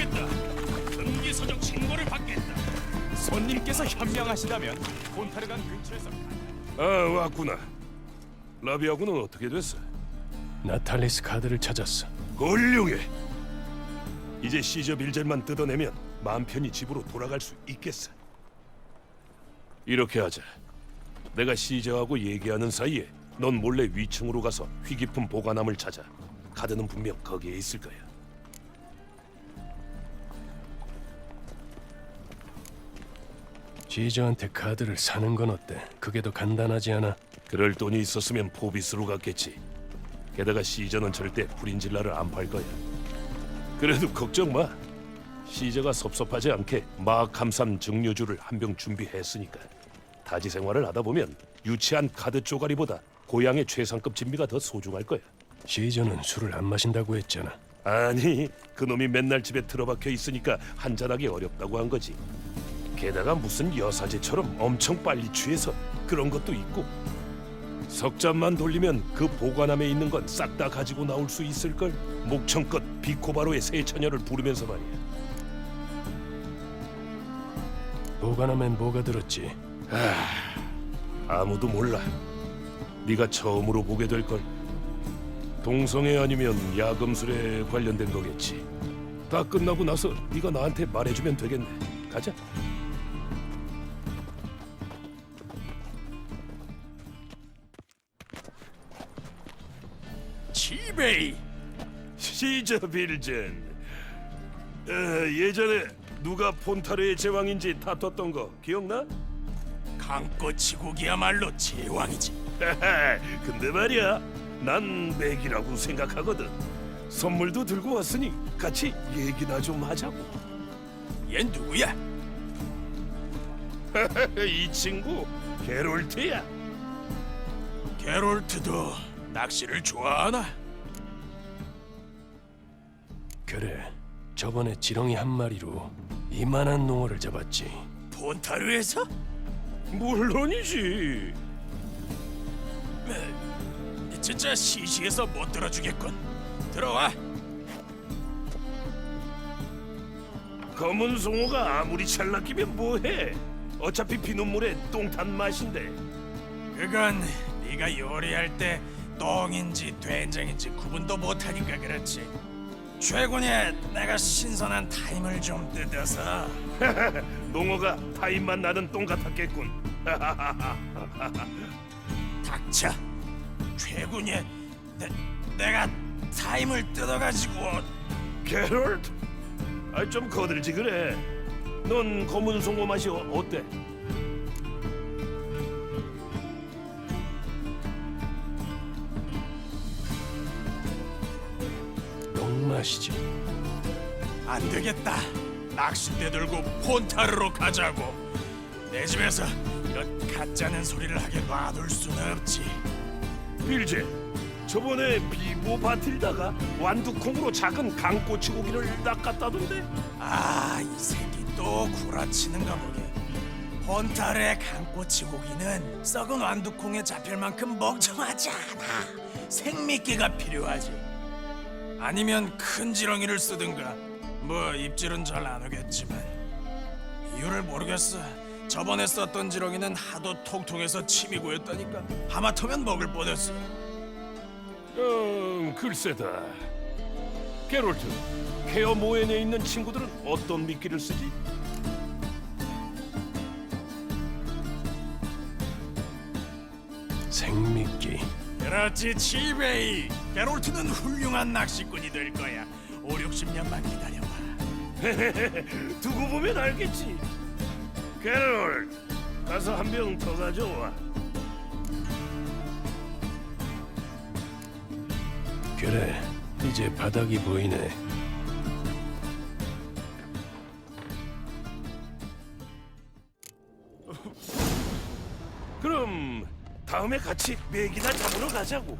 받겠다. 금기서적 신고를 받겠다. 손님께서 현명하시다면 폰타르강 근처에서 아 왔구나. 라비아군은 어떻게 됐어? 나탈리스 카드를 찾았어. 훌륭해. 이제 시저 빌젤만 뜯어내면 마음 편히 집으로 돌아갈 수 있겠어. 이렇게 하자. 내가 시저하고 얘기하는 사이에 넌 몰래 위층으로 가서 희귀품 보관함을 찾아. 카드는 분명 거기에 있을 거야. 시저한테 카드를 사는 건 어때? 그게 더 간단하지 않아? 그럴 돈이 있었으면 포비스로 갔겠지. 게다가 시저는 절대 프린질라를 안 팔 거야. 그래도 걱정 마. 시저가 섭섭하지 않게 마감삼 증류주를 한 병 준비했으니까. 타지 생활을 하다 보면 유치한 카드 쪼가리보다 고향의 최상급 진미가 더 소중할 거야. 시저는 술을 안 마신다고 했잖아. 아니, 그놈이 맨날 집에 틀어박혀 있으니까 한잔하기 어렵다고 한 거지. 게다가 무슨 여사제처럼 엄청 빨리 취해서 그런 것도 있고. 석 잔만 돌리면 그 보관함에 있는 건 싹 다 가지고 나올 수 있을 걸. 목청껏 비코바로의 새 처녀를 부르면서 말이야. 보관함엔 뭐가 들었지? 아무도 몰라. 네가 처음으로 보게 될 걸. 동성애 아니면 야금술에 관련된 거겠지. 다 끝나고 나서 네가 나한테 말해주면 되겠네. 가자. 지베이. 시저 빌젠. 어, 예전에 누가 폰타르의 제왕인지 다퉜던 거 기억나? 강꽃치고기야말로 제왕이지. 근데 말이야, 난 맥이라고 생각하거든. 선물도 들고 왔으니 같이 얘기나 좀 하자고. 얘 누구야? 이 친구 게롤트야. 게롤트도 낚시를 좋아하나? 그래. 저번에 지렁이 한 마리로 이만한 농어를 잡았지. 폰타르에서? 물론이지. 진짜 시시해서 못 들어주겠군. 들어와. 검은 송어가 아무리 찰락이면 뭐해? 어차피 피눈물에 똥탄 맛인데. 그건 네가 요리할 때 똥인지 된장인지 구분도 못하니까 그렇지. 최군에 내가 신선한 타임을 좀 뜯어서 농어가 타임만 나는 똥 같았겠군. 닥쳐. 최군에 내, 내가 타임을 뜯어가지고 게롤트, 아, 좀 거들지 그래. 넌 검은 송어 맛이 어- 어때? 똥맛이지. 안 되겠다. 낚싯대 들고 폰타르로 가자고. 내 집에서 이런 가짜는 소리를 하게 놔둘 수는 없지. 빌제, 저번에 비보 바틸다가 완두콩으로 작은 강꼬치 고기를 낚았다던데? 아, 이 새끼 또 구라치는가 보게. 폰타르의 강꼬치 고기는 썩은 완두콩에 잡힐 만큼 멍청하지 않아. 생미끼가 필요하지. 아니면 큰 지렁이를 쓰든가. 뭐 입질은 잘 안 오겠지만 이유를 모르겠어. 저번에 썼던 지렁이는 하도 통통해서 침이 고였다니까. 하마터면 먹을 뻔했어. 음, 글쎄다. 게롤트, 케어 모엔에 있는 친구들은 어떤 미끼를 쓰지? 생미끼. 그렇지 치베이 게롤트는 훌륭한 낚시꾼이 될 거야 5, 60년만 기다려봐 두고 보면 알겠지. 게롤트, 가서 한 병 더 가져와. 그래. 이제 바닥이 보이네. 다음에 같이 맥이나 잡으러 가자고.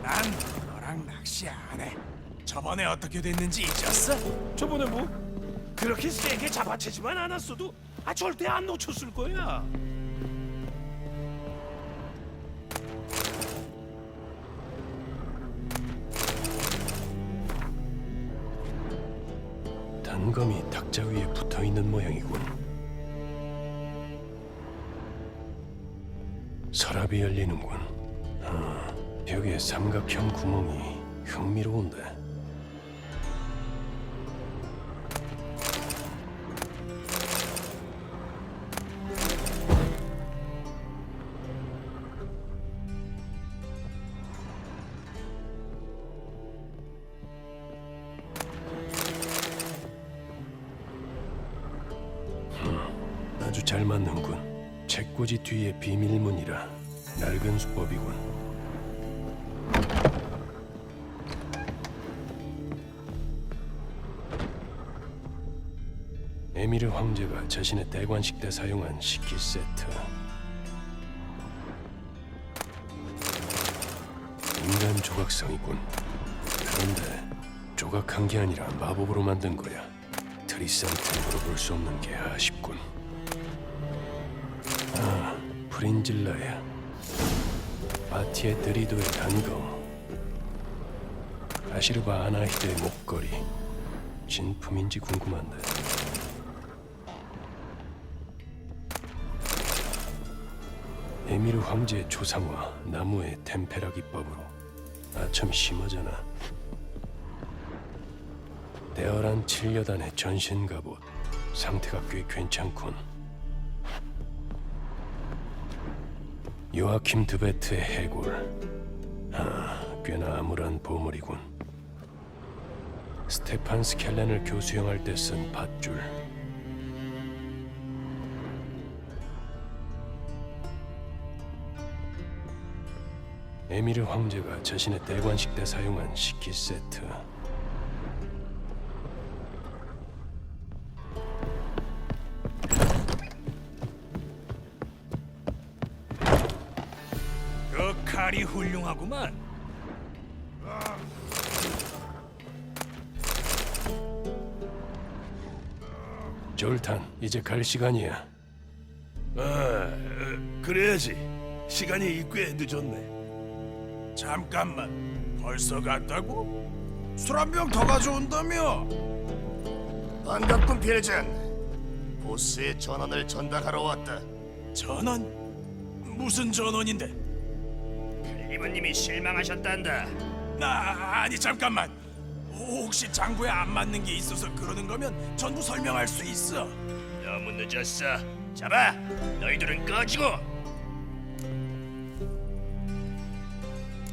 난 너랑 낚시 안 해 저번에 어떻게 됐는지 잊었어? 저번에 뭐 그렇게 세게 잡아채지만 않았어도 아 절대 안 놓쳤을 거야. 단 단검이 탁자 위에 붙어 있는 모양이군. 서랍이 열리는군. 아, 벽에 삼각형 구멍이 흥미로운데. 아주 잘 맞는군. 책꽂이 뒤에 비밀문이라 낡은 수법이군. 에미르 황제가 자신의 대관식 때 사용한 식기 세트. 인간 조각상이군. 그런데 조각한 게 아니라 마법으로 만든 거야. 트리산테 물어볼 수 없는 게 아쉽군. 아, 프린질라야. 바티의 드리도의 단검. 아시르바 아나히드의 목걸이. 진품인지 궁금한데. 에미르 황제의 조상화 나무의 템페라 기법으로 아참 심하잖아. 대열한 7여단의 전신 갑옷 상태가 꽤 괜찮군. 요아킴 드베트의 해골. 아, 꽤나 암울한 보물이군. 스테판 스켈렌을 교수형할 때 쓴 밧줄. 에미르 황제가 자신의 대관식 때 사용한 식기 세트 훌륭하구만. 졸탄 이제 갈 시간이야 아, 그래야지. 시간이 꽤 늦었네. 잠깐만. 벌써 갔다고? 술 한 병 더 가져온다며? 반갑군 필전 보스의 전원을 전달하러 왔다 전원? 무슨 전원인데? 리브님이 실망하셨단다. 나 아니 잠깐만. 혹시 장부에 안 맞는 게 있어서 그러는 거면 전부 설명할 수 있어. 너무 늦었어. 잡아. 너희들은 꺼지고.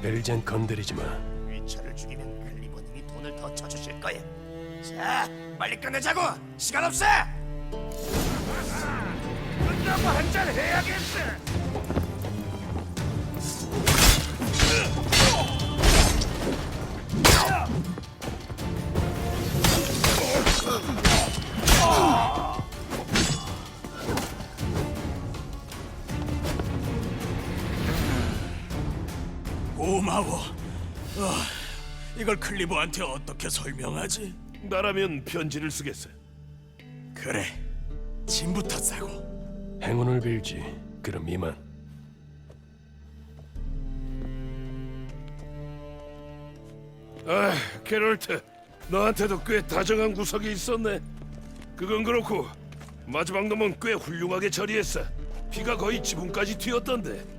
벨젠 건드리지 마. 위차를 죽이면 클리버님이 돈을 더 쳐주실 거야. 자 빨리 끝내자고. 시간 없어. 끝나고 한잔 해야겠어 고마워. 아, 이걸 클리브한테 어떻게 설명하지? 나라면 편지를 쓰겠어. 그래. 짐부터 싸고. 행운을 빌지 그럼 이만 아, 게롤트, 너한테도 꽤 다정한 구석이 있었네. 그건 그렇고 마지막 놈은 꽤 훌륭하게 처리했어. 피가 거의 지붕까지 튀었던데.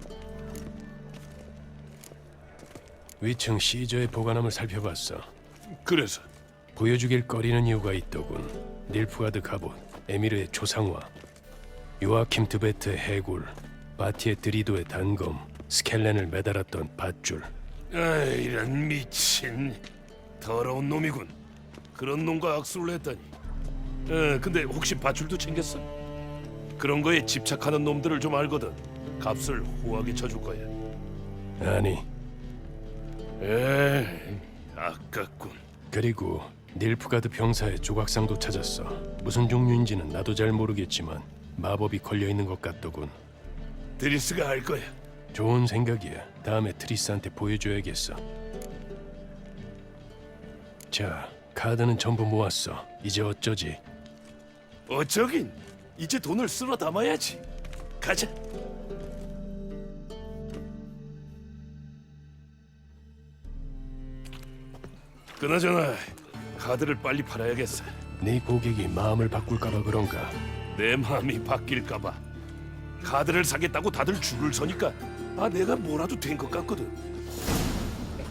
위층 시저의 보관함을 살펴봤어 그래서 보여주길 꺼리는 이유가 있더군 닐프가드 갑옷 에미르의 조상화 요아킴 드베트의 해골 바티의 드리도의 단검 스켈렌을 매달았던 밧줄 아, 이런 미친 더러운 놈이군. 그런 놈과 악수를 했다니. 에, 근데 혹시 밧줄도 챙겼어? 그런 거에 집착하는 놈들을 좀 알거든. 값을 후하게 쳐줄 거야. 아니 에, 아깝군. 그리고 닐프가드 병사의 조각상도 찾았어. 무슨 종류인지는 나도 잘 모르겠지만 마법이 걸려 있는 것 같더군. 드리스가 알 거야. 좋은 생각이야. 다음에 트리스한테 보여줘야겠어. 자, 카드는 전부 모았어. 이제 어쩌지? 어쩌긴 이제 돈을 쓸어 담아야지. 가자. 그나저나 카드를 빨리 팔아야겠어. 네 고객이 마음을 바꿀까봐 그런가? 내 마음이 바뀔까봐 카드를 사겠다고 다들 줄을 서니까 아 내가 뭐라도 된 것 같거든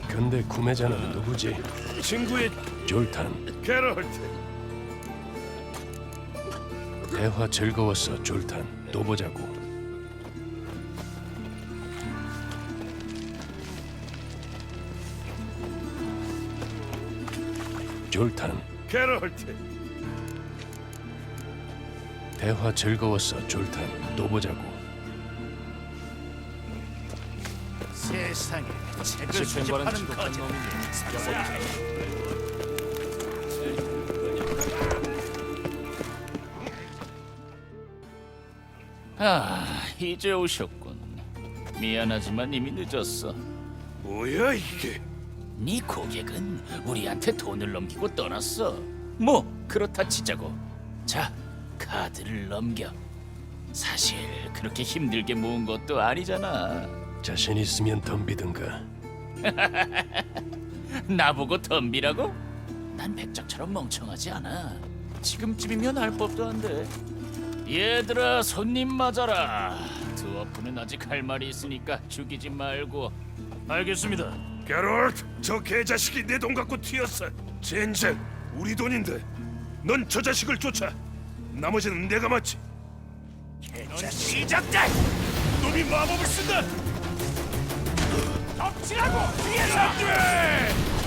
근데 구매자는 누구지? 친구의 졸탄. 게럴트 대화 즐거웠어, 졸탄. 또 보자고. 졸탄. 게럴트 대화 즐거웠어, 졸탄. 또 보자고. 세상에 책을 수집하는 거지. 아, 이제 오셨군. 미안하지만 이미 늦었어. 뭐야 이게 네 고객은 우리한테 돈을 넘기고 떠났어. 뭐 그렇다 치자고. 자, 카드를 넘겨. 사실 그렇게 힘들게 모은 것도 아니잖아. 자신 있으면 덤비든가. 나보고 덤비라고? 난 백작처럼 멍청하지 않아. 지금쯤이면 알 법도 한데. 얘들아 손님 맞아라. 두어프는 아직 할 말이 있으니까 죽이지 말고. 알겠습니다 게럴트! 저 개자식이 내 돈 갖고 튀었어. 젠장 우리 돈인데. 넌 저 자식을 쫓아. 나머지는 내가 맞지. 자, 시작다. 놈이 마법을 쓴다. 덮치라고! 뒤에서.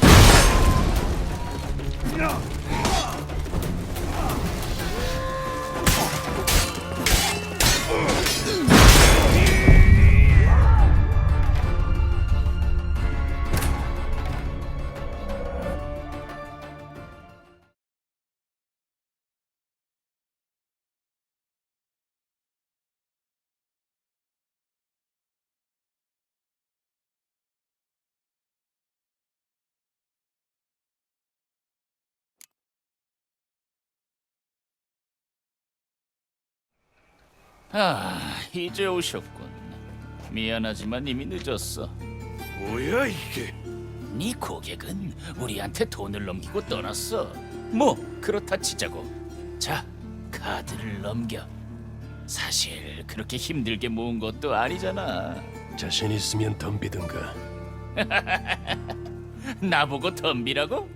아, 이제 오셨군. 미안하지만 이미 늦었어. 뭐야 이게 네 고객은 우리한테 돈을 넘기고 떠났어. 뭐 그렇다 치자고. 자, 카드를 넘겨. 사실 그렇게 힘들게 모은 것도 아니잖아. 자신 있으면 덤비든가. 나보고 덤비라고?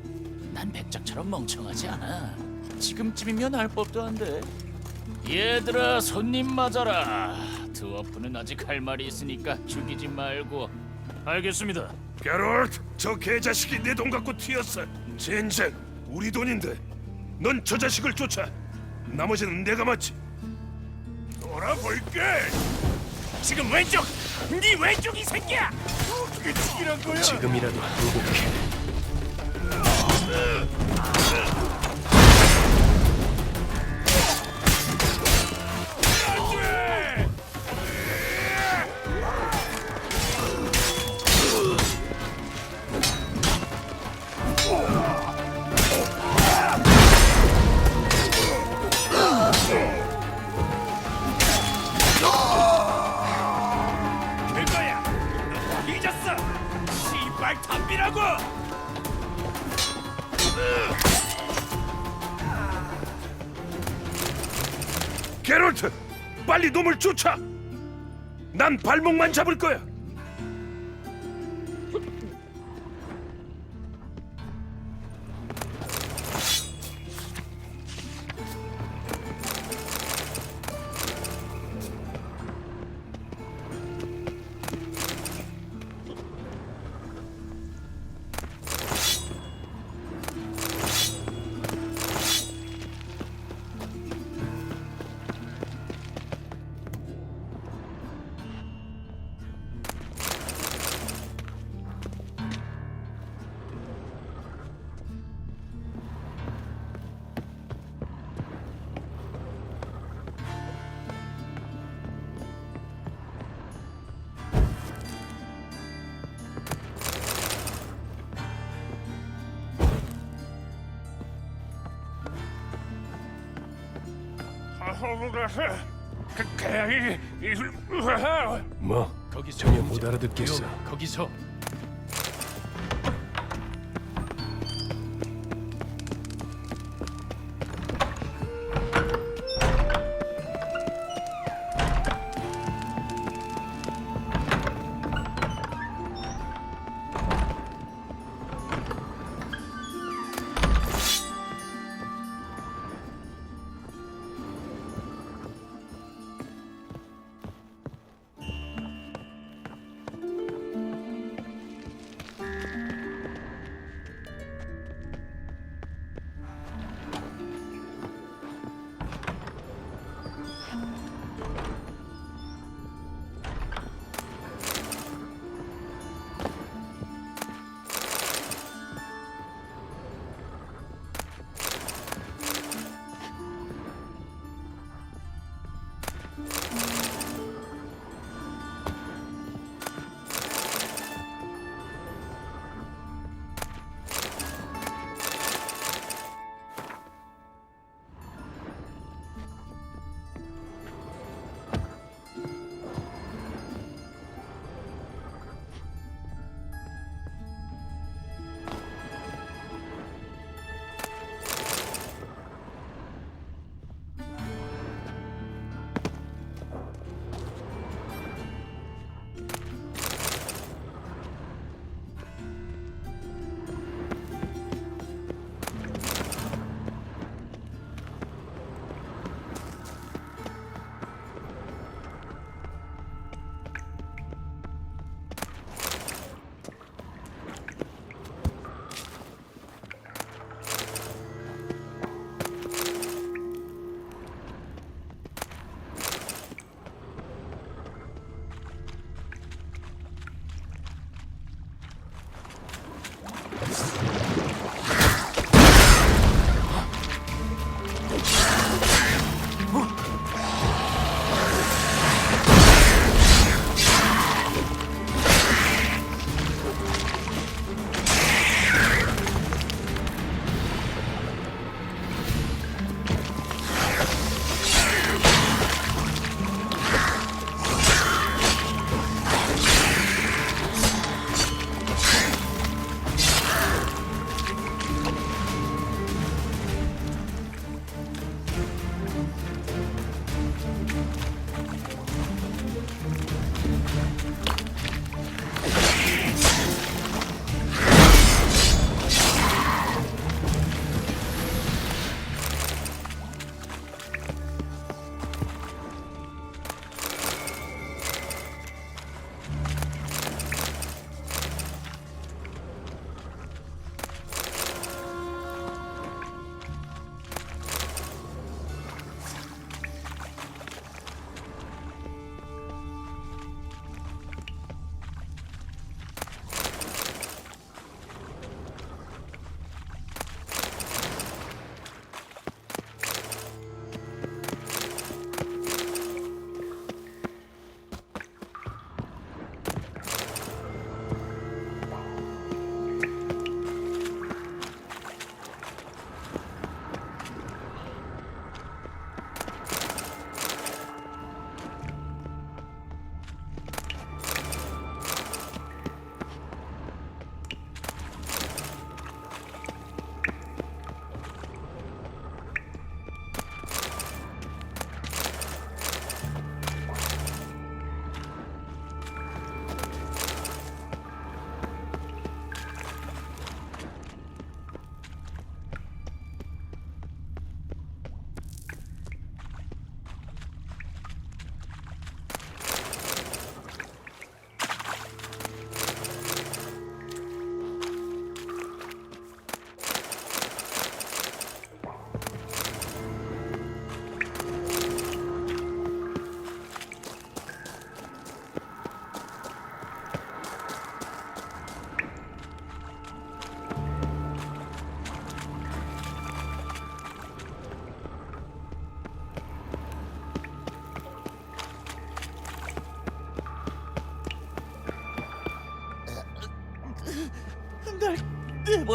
난 백작처럼 멍청하지 않아. 지금쯤이면 알 법도 한데. 얘들아 손님 맞아라. 드워프는 아직 할 말이 있으니까 죽이지 말고. 알겠습니다 게럴트 저 개자식이 내 돈 갖고 튀었어 젠장 우리 돈인데 넌 저 자식을 쫓아 나머지는 내가 맞지 놀아볼게 지금 왼쪽. 네 왼쪽 이 새끼야. 어떻게 죽이란 거야? 지금이라도 항복해. 게롤트 빨리 놈을 쫓아! 난 발목만 잡을 거야 뭐 거기서 전혀 못 알아듣겠어. 거기서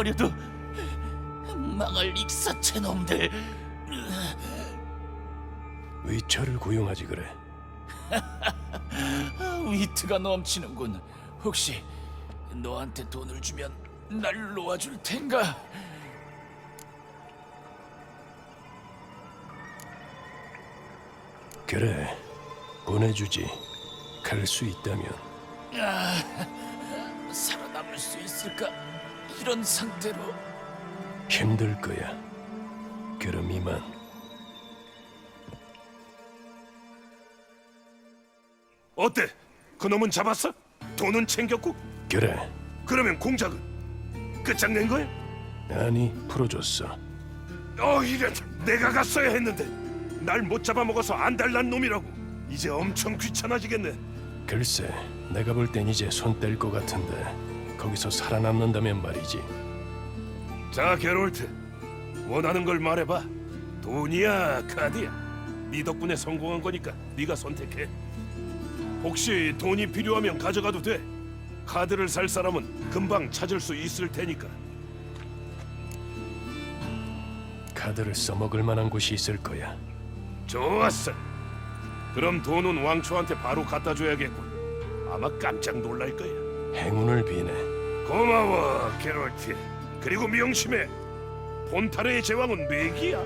내버려도 망할 익사체 놈들. 위처를 고용하지 그래. 위트가 넘치는군. 혹시 너한테 돈을 주면 날 놓아줄 텐가? 그래, 보내주지. 갈 수 있다면 살아남을 수 있을까? 이런 상태로 힘들 거야. 그럼 이만. 어때? 그놈은 잡았어? 돈은 챙겼고? 그래, 그러면 공작은 끝장낸 거야? 아니 풀어줬어. 어 이래 내가 갔어야 했는데 날 못 잡아먹어서 안달난 놈이라고 이제 엄청 귀찮아지겠네 글쎄, 내가 볼 땐 이제 손 뗄 것 같은데 거기서 살아남는다면 말이지. 자 게롤트. 원하는 걸 말해봐. 돈이야 카드야. 네 덕분에 성공한 거니까 네가 선택해. 혹시 돈이 필요하면 가져가도 돼. 카드를 살 사람은 금방 찾을 수 있을 테니까. 카드를 써먹을 만한 곳이 있을 거야. 좋았어. 그럼 돈은 왕초한테 바로 갖다 줘야겠군. 아마 깜짝 놀랄 거야 행운을 비네. 고마워 게롤트 그리고 명심해. 폰타르의 제왕은 맥이야